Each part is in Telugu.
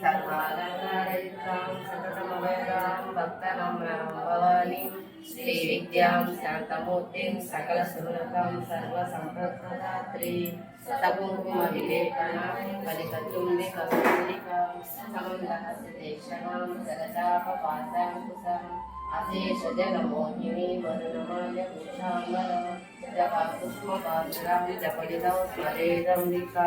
सर्वालङ्कारयुक्तां सततमवयदां भक्तनम्रां भवानीं श्रीविद्यां शान्तमूर्तिं सकलसुरतां सर्वसम्प्रदात्री सतकुङ्कुमविलेपनां परिकतुण्डिकपुण्डिकां समन्दहस्यदेशनां सरदापपादाङ्कुशं अशेषजगमोहिनी वरुणमाय पुष्णाम्बरं जपा पुष्पपादुरां जपलितं स्मरेदम्बिका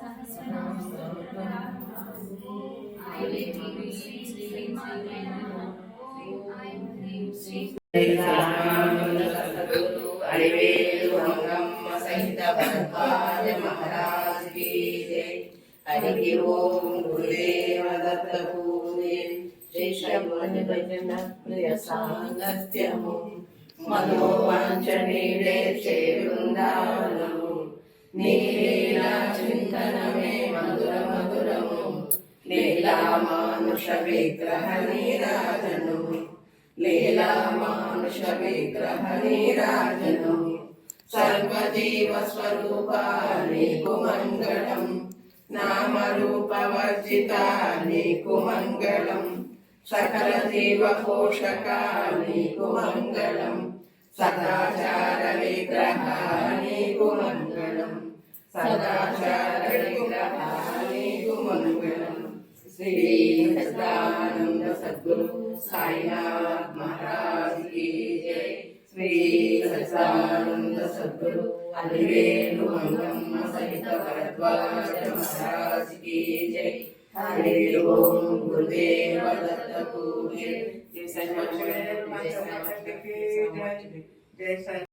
లలితా సహస్రనామ శ్రీ అరివేలు ఓం భజన ప్రియ సాంగత్యము చే లీలామానుష విగ్రహ నీరాజను లీలామానుష విగ్రహ నీరాజను సర్వజీవ స్వరూప నీకు మంగళం నామరూప నీకు మంగళం సకల జీవ పోషక నీకు మంగళం సదాచార విగ్రహ నీకు మంగళం సదాచార श्री सदानंद सद्गुरु साईनाथ महाराज की जय श्री सदानंद सद्गुरु अलिवेलु मंगम्मा सहित भरद्वाज महाराज की जय हरि ओम गुरुदेव दत्त पूज्य जय सच्चिदानंद जय सच्चिदानंद जय